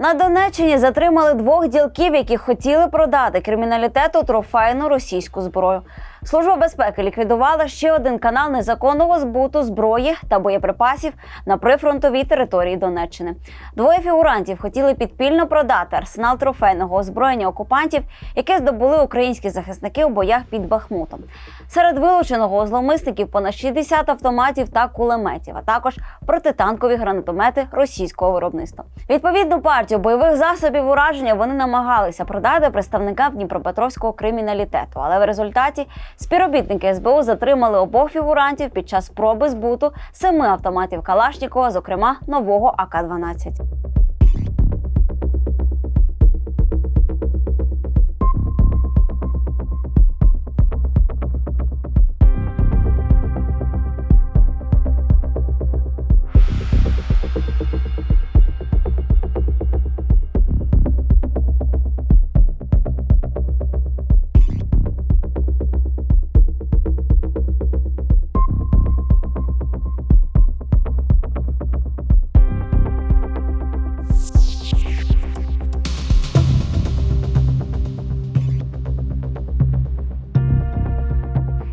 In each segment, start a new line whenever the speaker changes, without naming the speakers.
На Донеччині затримали двох ділків, які хотіли продати криміналітету трофейну російську зброю. Служба безпеки ліквідувала ще один канал незаконного збуту зброї та боєприпасів на прифронтовій території Донеччини. Двоє фігурантів хотіли підпільно продати арсенал трофейного озброєння окупантів, яке здобули українські захисники у боях під Бахмутом. Серед вилученого у зловмисників понад 60 автоматів та кулеметів, а також протитанкові гранатомети російського виробництва. Відповідну партію бойових засобів ураження вони намагалися продати представникам Дніпропетровського криміналітету, але в результаті співробітники СБУ затримали обох фігурантів під час спроби збуту семи автоматів Калашнікова, зокрема нового АК-12.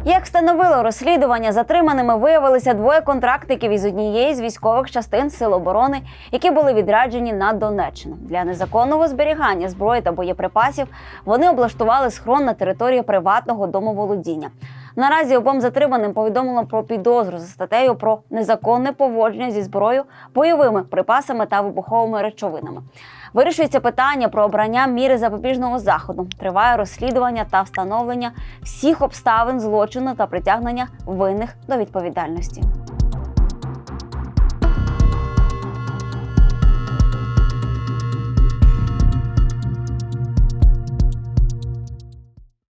Як встановило розслідування, затриманими виявилися двоє контрактників із однієї з військових частин Сил оборони, які були відряджені на Донеччину. Для незаконного зберігання зброї та боєприпасів вони облаштували схрон на території приватного домоволодіння. Наразі обом затриманим повідомлено про підозру за статтею про незаконне поводження зі зброєю, бойовими припасами та вибуховими речовинами. Вирішується питання про обрання міри запобіжного заходу. Триває розслідування та встановлення всіх обставин злочину та притягнення винних до відповідальності.